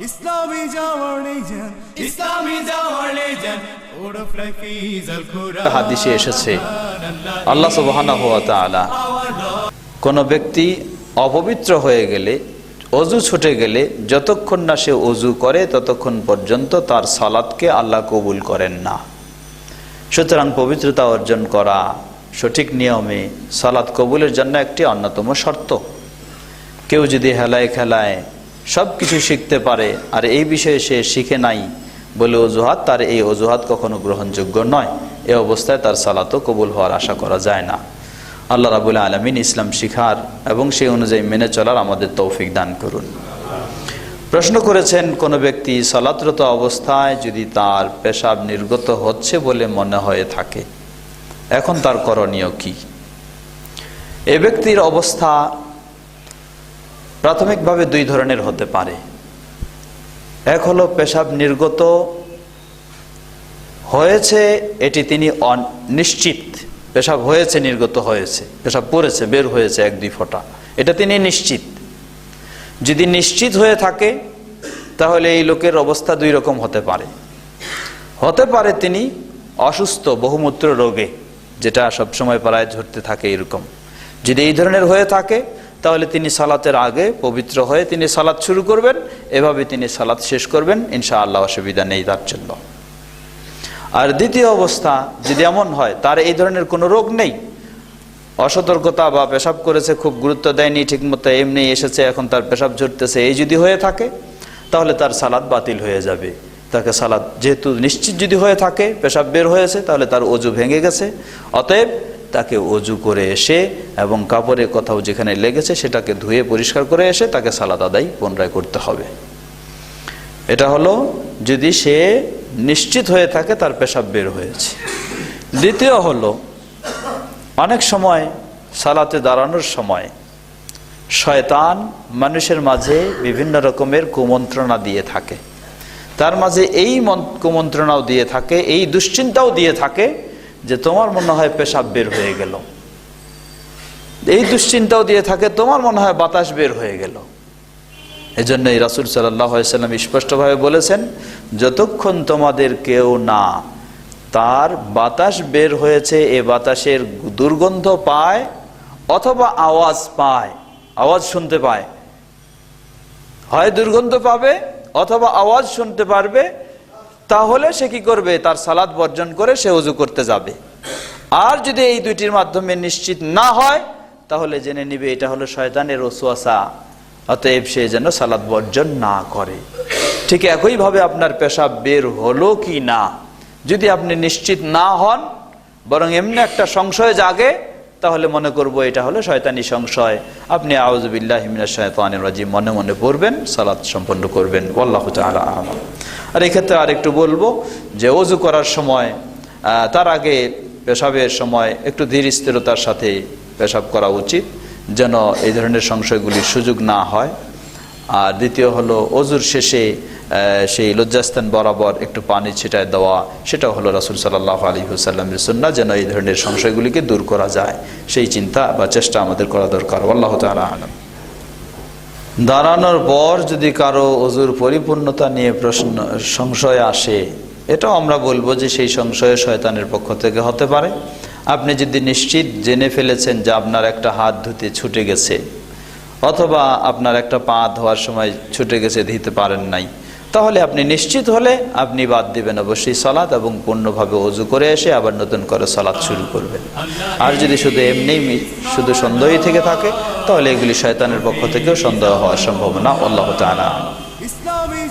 ইসলামী হাদিসে এসেছে আল্লাহ সুবহানাহু ওয়া তাআলা কোন ব্যক্তি অপবিত্র হয়ে গেলে অজু ছুটে গেলে যতক্ষণ না সে অজু করে ততক্ষণ পর্যন্ত তার সালাদকে আল্লাহ কবুল করেন না। সুতরাং পবিত্রতা অর্জন করা সঠিক নিয়মে সালাদ কবুলের জন্য একটি অন্যতম শর্ত। কেউ যদি হেলায় খেলায় সব কিছু শিখতে পারে, আর এই বিষয়ে সে শিখে নাই বলে অজুহাত, তার এই অজুহাত কখনো গ্রহণযোগ্য নয়। এ অবস্থায় তার সালাতও কবুল হওয়ার আশা করা যায় না। আল্লাহ রাবুল আলমিন ইসলাম শিখার এবং সেই অনুযায়ী মেনে চলার আমাদের তৌফিক দান করুন। প্রশ্ন করেছেন, কোনো ব্যক্তি সালাতরত অবস্থায় যদি তার পেশাব নির্গত হচ্ছে বলে মনে হয়ে থাকে, এখন তার করণীয় কি? এ ব্যক্তির অবস্থা প্রাথমিকভাবে দুই ধরনের হতে পারে। এক হলো পেশাব নির্গত, হয়েছে, এটি তিনি নিশ্চিত পেশাব হয়েছে, নির্গত হয়েছে, পেশাব পড়েছে, বের হয়েছে এক দুই ফোঁটা। এটা তিনি নিশ্চিত। যদি নিশ্চিত হয়ে থাকে, তাহলে এই লোকের অবস্থা দুই রকম হতে পারে। হতে পারে তিনি অসুস্থ, বহুমূত্র রোগে, যেটা সবসময় পাড়ায় ঝরতে থাকে এরকম। যদি এই ধরনের হয়ে থাকে তাহলে তিনি সালাতের আগে পবিত্র হয়ে তিনি সালাত শুরু করবেন। এভাবে তিনি সালাত শেষ করবেন। ইনশা আল্লাহ অসুবিধা নেই তার জন্য। আর দ্বিতীয় অবস্থা যদি এমন হয়, তার এই ধরনের কোনো রোগ নেই। অসতর্কতা বা পেশাব করেছে, খুব গুরুত্ব দেয়নি, ঠিকমতো এমনি এসেছে, এখন তার পেশাব ঝরতেছে, এই যদি হয়ে থাকে, তাহলে তার সালাদ বাতিল হয়ে যাবে। তাকে সালাদ যেহেতু নিশ্চিত যদি হয়ে থাকে, পেশাব বের হয়েছে, তাহলে তার অজু ভেঙে গেছে। অতএব তাকে অজু করে এসে এবং কাপড়ে কোথাও যেখানে লেগেছে সেটাকে ধুয়ে পরিষ্কার করে এসে তাকে সালাদ আদায় পুনরায় করতে হবে। এটা হলো যদি সে নিশ্চিত হয়ে থাকে তার পেশাব বের হয়েছে। দ্বিতীয় হলো, অনেক সময় সালাতে দাঁড়ানোর সময় শয়তান মানুষের মাঝে বিভিন্ন রকমের কুমন্ত্রণা দিয়ে থাকে। তার মাঝে এই মন- কুমন্ত্রণাও দিয়ে থাকে, এই দুশ্চিন্তাও দিয়ে থাকে যে তোমার মনে হয় পেশাব বের হয়ে গেল। এই দুশ্চিন্তাও দিয়ে থাকে, তোমার মনে হয় বাতাস বের হয়ে গেল। এই জন্য এই রাসুল সাল্লাম স্পষ্টভাবে বলেছেন, যতক্ষণ তোমাদের কেউ না তার বাতাস বের হয়েছে, এ বাতাসের দুর্গন্ধ পায় অথবা আওয়াজ পায়, আওয়াজ শুনতে পায়। হয় দুর্গন্ধ পাবে অথবা আওয়াজ শুনতে পারবে তাহলে সে কি করবে? তার সালাদ বর্জন করে সে উজু করতে যাবে। আর যদি এই দুইটির মাধ্যমে নিশ্চিত না হয়, তাহলে জেনে নিবে এটা হলো শয়তানের ওসুয়াশা অতএব সে যেন সালাদ বর্জন না করে। ঠিক একইভাবে আপনার পেশাব বের হলো কি না? যদি আপনি নিশ্চিত না হন, বরং এমনি একটা সংশয় জাগে, তাহলে মনে করব এটা হলো শয়তানি সংশয়। আপনি আউজবিল্লাহ শয়তানের রাজিম, মনে মনে পড়বেন সালাদ সম্পন্ন করবেন। আল্লাহ তাআলা আলাম। আর এক্ষেত্রে আরেকটু বলব যে অজু করার সময় তার আগে পেশাবের সময় একটু ধীর স্থিরতার সাথে পেশাব করা উচিত, যেন এই ধরনের সংশয়গুলির সুযোগ না হয়। আর দ্বিতীয় হলো অজুর শেষে সেই লজ্জাস্থান বরাবর একটু পানি ছিটায় দেওয়া, সেটাও হলো রাসুল সাল্লাহ আলী হুসাল্লামের সুন্না যেন এই ধরনের সংশয়গুলিকে দূর করা যায়। সেই চিন্তা বা চেষ্টা আমাদের করা দরকার। আল্লাহ তালা আলম। দাঁড়ানোর পর যদি কারও অজুর পরিপূর্ণতা নিয়ে প্রশ্ন, সংশয় আসে, এটাও আমরা বলব যে সেই সংশয় শয়তানের পক্ষ থেকে হতে পারে। আপনি যদি নিশ্চিত জেনে ফেলেছেন যে আপনার একটা হাত ধুতে ছুটে গেছে, অথবা আপনার একটা পা ধোয়ার সময় ছুটে গেছে দিতে পারেন নাই তাহলে আপনি নিশ্চিত হলে আপনি বাদ দিবেন অবশ্যই সালাদ এবং পূর্ণভাবে অজু করে এসে আবার নতুন করে সালাদ শুরু করবেন। আর যদি শুধু এমনি শুধু সন্দেহই থেকে থাকে, তাহলে এগুলি শয়তানের পক্ষ থেকেও সন্দেহ হওয়ার সম্ভাবনা আল্লাহ তাআলা। ইসলামী